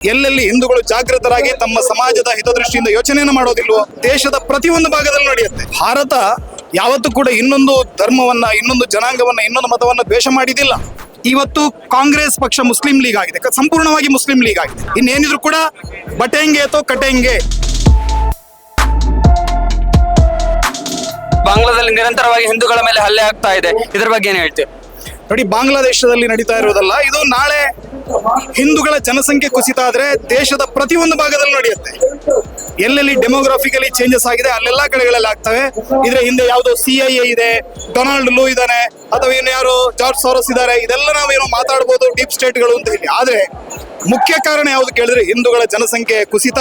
ಎಲ್ಲೆಲ್ಲಿ ಹಿಂದೂಗಳು ಜಾಗೃತರಾಗಿ ತಮ್ಮ ಸಮಾಜದ ಹಿತದೃಷ್ಟಿಯಿಂದ ಯೋಚನೆಯನ್ನು ಮಾಡೋದಿಲ್ವೋ ದೇಶದ ಪ್ರತಿಯೊಂದು ಭಾಗದಲ್ಲಿ ನಡೆಯುತ್ತೆ. ಭಾರತ ಯಾವತ್ತೂ ಕೂಡ ಇನ್ನೊಂದು ಧರ್ಮವನ್ನ ಇನ್ನೊಂದು ಜನಾಂಗವನ್ನ ಇನ್ನೊಂದು ಮತವನ್ನ ದ್ವೇಷ ಮಾಡಿದಿಲ್ಲ. ಇವತ್ತು ಕಾಂಗ್ರೆಸ್ ಪಕ್ಷ ಮುಸ್ಲಿಂ ಲೀಗ್ ಆಗಿದೆ. ಸಂಪೂರ್ಣವಾಗಿ ಮುಸ್ಲಿಂ ಲೀಗ್ ಆಗಿದೆ. ಇನ್ನೇನಿದ್ರು ಕೂಡ ಬಟೆಂಗೆ ಅಥವಾ ಕಟೆಂಗೆ. ಬಾಂಗ್ಲಾದಲ್ಲಿ ನಿರಂತರವಾಗಿ ಹಿಂದೂಗಳ ಮೇಲೆ ಹಲ್ಲೆ ಆಗ್ತಾ ಇದೆ. ಇದ್ರ ಬಗ್ಗೆ ಏನ್ ಹೇಳ್ತೀವಿ ನೋಡಿ ಬಾಂಗ್ಲಾದೇಶದಲ್ಲಿ ನಡೀತಾ ಇರೋದಲ್ಲ ಇದು ನಾಳೆ ಹಿಂದೂಗಳ ಜನಸಂಖ್ಯೆ ಕುಸಿತ ಆದ್ರೆ ದೇಶದ ಪ್ರತಿಯೊಂದು ಭಾಗದಲ್ಲಿ ನಡೆಯುತ್ತೆ. ಎಲ್ಲೆಲ್ಲಿ ಡೆಮೋಗ್ರಾಫಿಕಲಿ ಚೇಂಜಸ್ ಆಗಿದೆ, ಅಲ್ಲೆಲ್ಲಾ ಕಡೆಗಳಲ್ಲಿ ಆಗ್ತವೆ. ಇದ್ರ ಹಿಂದೆ ಯಾವುದೋ ಸಿ ಐ ಎ ಇದೆ ಡೊನಾಲ್ಡ್ ಲೂ ಇದ್ದಾನೆ, ಅಥವಾ ಇನ್ನು ಯಾರು ಜಾರ್ಜ್ ಸೋರಸ್ ಇದ್ದಾರೆ, ಇದೆಲ್ಲ ನಾವೇನು ಮಾತಾಡ್ಬೋದು ಡೀಪ್ ಸ್ಟೇಟ್ಗಳು ಅಂತ ಹೇಳಿ. ಆದ್ರೆ ಮುಖ್ಯ ಕಾರಣ ಯಾವುದು ಕೇಳಿದ್ರೆ ಹಿಂದೂಗಳ ಜನಸಂಖ್ಯೆ ಕುಸಿತ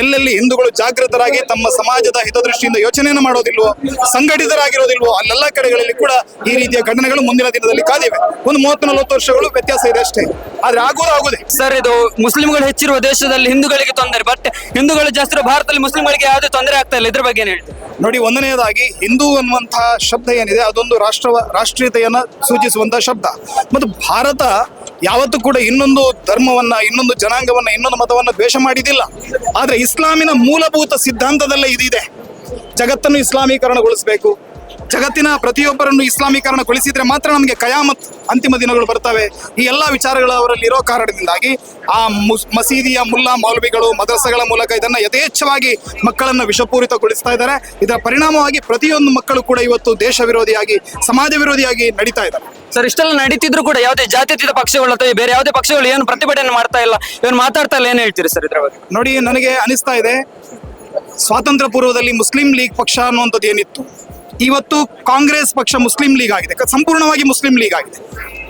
ಎಲ್ಲೆಲ್ಲಿ ಹಿಂದೂಗಳು ಜಾಗೃತರಾಗಿ ತಮ್ಮ ಸಮಾಜದ ಹಿತದೃಷ್ಟಿಯಿಂದ ಯೋಚನೆಯನ್ನು ಮಾಡೋದಿಲ್ವೋ, ಸಂಘಟಿತರಾಗಿರೋದಿಲ್ವೋ, ಅಲ್ಲೆಲ್ಲ ಕಡೆಗಳಲ್ಲಿ ಕೂಡ ಈ ರೀತಿಯ ಘಟನೆಗಳು ಮುಂದಿನ ದಿನದಲ್ಲಿ ಕಾದಿವೆ. ಒಂದು ಮೂವತ್ತು ನಲವತ್ತು ವರ್ಷಗಳು ವ್ಯತ್ಯಾಸ ಇದೆ ಅಷ್ಟೇ. ಆದ್ರೆ ಆಗೋದು ಆಗುದೇ. ಸರ್, ಇದು ಮುಸ್ಲಿಂಗಳು ಹೆಚ್ಚಿರುವ ದೇಶದಲ್ಲಿ ಹಿಂದೂಗಳಿಗೆ ತೊಂದರೆ ಬಟ್ ಹಿಂದೂಗಳು ಜಾಸ್ತಿ ಭಾರತದಲ್ಲಿ ಮುಸ್ಲಿಂಗಳಿಗೆ ಯಾವುದೇ ತೊಂದರೆ ಆಗ್ತಾ ಇಲ್ಲ. ಇದ್ರ ಬಗ್ಗೆ ಏನು ಹೇಳ್ತೀವಿ ನೋಡಿ, ಒಂದನೆಯದಾಗಿ ಹಿಂದೂ ಅನ್ನುವಂತಹ ಶಬ್ದ ಏನಿದೆ, ಅದೊಂದು ರಾಷ್ಟ್ರ ರಾಷ್ಟ್ರೀಯತೆಯನ್ನು ಸೂಚಿಸುವಂತಹ ಶಬ್ದ. ಮತ್ತು ಭಾರತ ಯಾವತ್ತೂ ಕೂಡ ಇನ್ನೊಂದು ಧರ್ಮವನ್ನ, ಇನ್ನೊಂದು ಜನಾಂಗವನ್ನ, ಇನ್ನೊಂದು ಮತವನ್ನ ದ್ವೇಷ ಮಾಡಿದಿಲ್ಲ. ಆದ್ರೆ ಇಸ್ಲಾಮಿನ ಮೂಲಭೂತ ಸಿದ್ಧಾಂತದಲ್ಲೇ ಇದಿದೆ. ಜಗತ್ತನ್ನು ಇಸ್ಲಾಮೀಕರಣಗೊಳಿಸಬೇಕು. ಜಗತ್ತಿನ ಪ್ರತಿಯೊಬ್ಬರನ್ನು ಇಸ್ಲಾಮೀಕರಣಗೊಳಿಸಿದ್ರೆ ಮಾತ್ರ ನಮಗೆ ಕಯಾಮತ್ ಅಂತಿಮ ದಿನಗಳು ಬರ್ತವೆ. ಈ ಎಲ್ಲ ವಿಚಾರಗಳು ಅವರಲ್ಲಿ ಇರೋ ಕಾರಣದಿಂದಾಗಿ ಆ ಮುಸ್ ಮಸೀದಿಯ ಮುಲ್ಲಾ ಮೌಲ್ವಿಗಳು ಮದರಸಗಳ ಮೂಲಕ ಇದನ್ನ ಯಥೇಚ್ಛವಾಗಿ ಮಕ್ಕಳನ್ನು ವಿಷಪೂರಿತಗೊಳಿಸ್ತಾ ಇದ್ದಾರೆ. ಇದರ ಪರಿಣಾಮವಾಗಿ ಪ್ರತಿಯೊಂದು ಮಕ್ಕಳು ಕೂಡ ಇವತ್ತು ದೇಶ ವಿರೋಧಿಯಾಗಿ ಸಮಾಜ ವಿರೋಧಿಯಾಗಿ ನಡೀತಾ ಇದ್ದಾರೆ. ಸರ್ ಇಷ್ಟೆಲ್ಲ ನಡೀತಿದ್ರು ಕೂಡ ಯಾವುದೇ ಜಾತ್ಯತೀತ ಪಕ್ಷಗಳು ಅಥವಾ ಬೇರೆ ಯಾವುದೇ ಪಕ್ಷಗಳು ಏನು ಪ್ರತಿಭಟನೆ ಮಾಡ್ತಾ ಇಲ್ಲ ಇವನು ಮಾತಾಡ್ತಾ ಇಲ್ಲ ಏನು ಹೇಳ್ತೀರಿ ಸರ್ ಇದ್ರ ಬಗ್ಗೆ? ನೋಡಿ ನನಗೆ ಅನಿಸ್ತಾ ಇದೆ ಸ್ವಾತಂತ್ರ್ಯ ಪೂರ್ವದಲ್ಲಿ ಮುಸ್ಲಿಂ ಲೀಗ್ ಪಕ್ಷ ಅನ್ನುವಂಥದ್ದು ಏನಿತ್ತು? ಇವತ್ತು ಕಾಂಗ್ರೆಸ್ ಪಕ್ಷ ಮುಸ್ಲಿಂ ಲೀಗ್ ಆಗಿದೆ. ಸಂಪೂರ್ಣವಾಗಿ ಮುಸ್ಲಿಂ ಲೀಗ್ ಆಗಿದೆ.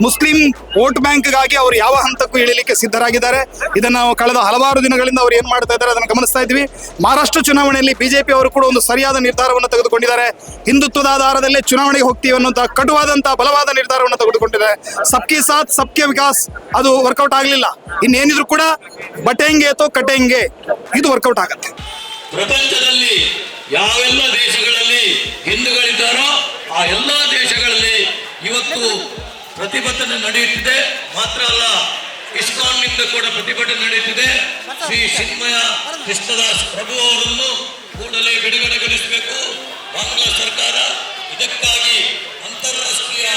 ಮುಸ್ಲಿಂ ವೋಟ್ ಬ್ಯಾಂಕ್ಗಾಗಿ ಅವರು ಯಾವ ಹಂತಕ್ಕೂ ಇಳಿಲಿಕ್ಕೆ ಸಿದ್ಧರಾಗಿದ್ದಾರೆ. ಇದನ್ನು ನಾವು ಕಳೆದ ಹಲವಾರು ದಿನಗಳಿಂದ ಅವರು ಏನು ಮಾಡ್ತಾ ಇದ್ದಾರೆ ಅದನ್ನು ಗಮನಿಸ್ತಾ ಇದ್ವಿ. ಮಹಾರಾಷ್ಟ್ರ ಚುನಾವಣೆಯಲ್ಲಿ ಬಿಜೆಪಿ ಅವರು ಕೂಡ ಒಂದು ಸರಿಯಾದ ನಿರ್ಧಾರವನ್ನು ತೆಗೆದುಕೊಂಡಿದ್ದಾರೆ. ಹಿಂದುತ್ವದ ಆಧಾರದಲ್ಲೇ ಚುನಾವಣೆಗೆ ಹೋಗ್ತೀವಿ ಅನ್ನುವಂಥ ಕಟುವಾದಂತಹ ಬಲವಾದ ನಿರ್ಧಾರವನ್ನು ತೆಗೆದುಕೊಂಡಿದ್ದಾರೆ. ಸಬ್ಕಿ ಸಾಥ್, ಸಬ್ಕೆ ವಿಕಾಸ್, ಅದು ವರ್ಕೌಟ್ ಆಗಲಿಲ್ಲ. ಇನ್ನೇನಿದ್ರು ಕೂಡ ಬಟೆಂಗೆ ಅಥವಾ ಕಟೆಂಗೆ. ಇದು ವರ್ಕೌಟ್ ಆಗುತ್ತೆ. ಪ್ರಪಂಚದಲ್ಲಿ ಯಾವೆಲ್ಲ ದೇಶಗಳಲ್ಲಿ ಹಿಂದೂಗಳಿದ್ದಾರೋ ಆ ಎಲ್ಲ ದೇಶಗಳಲ್ಲಿ ಇವತ್ತು ಪ್ರತಿಭಟನೆ ನಡೆಯುತ್ತಿದೆ. ಮಾತ್ರ ಅಲ್ಲ, ಇಸ್ಕಾನ್ನಿಂದ ಕೂಡ ಪ್ರತಿಭಟನೆ ನಡೆಯುತ್ತಿದೆ. ಶ್ರೀ ಚಿನ್ಮಯ ಕೃಷ್ಣದಾಸ್ ಪ್ರಭು ಅವರನ್ನು ಕೂಡಲೇ ಬಿಡುಗಡೆಗೊಳಿಸಬೇಕು. ಬಾಂಗ್ಲಾ ಸರ್ಕಾರ ಇದಕ್ಕಾಗಿ ಅಂತಾರಾಷ್ಟ್ರೀಯ